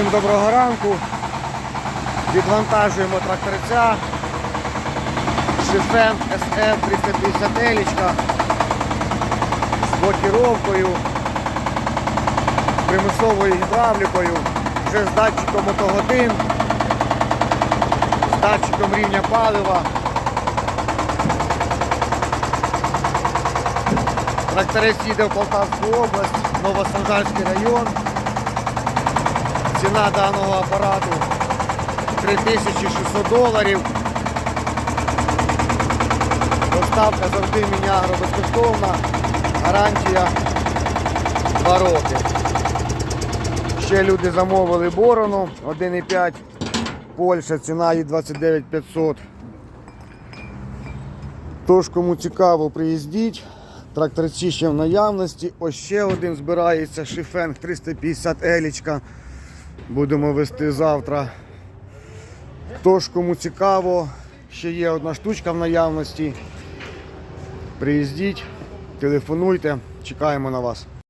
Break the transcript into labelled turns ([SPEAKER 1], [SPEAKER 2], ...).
[SPEAKER 1] Всім доброго ранку. Відвантажуємо тракторця. Шифен SM 350 елічка з блокіровкою, примусовою гідравлікою, вже з датчиком мотогодин, з датчиком рівня палива. Тракторець їде в Полтавську область, Новосанжарський район. Ціна даного апарату 3600 доларів. Доставка завжди мінягро безкоштовна. Гарантія 2 роки. Ще люди замовили борону 1,5 Польща, ціна її 29 500. Тож, кому цікаво, приїздіть. Тракторці ще в наявності. Ось ще один збирається шифенг 350 елічка. Будемо вести завтра. Тож, кому цікаво, ще є одна штучка в наявності. Приїздіть, телефонуйте, чекаємо на вас.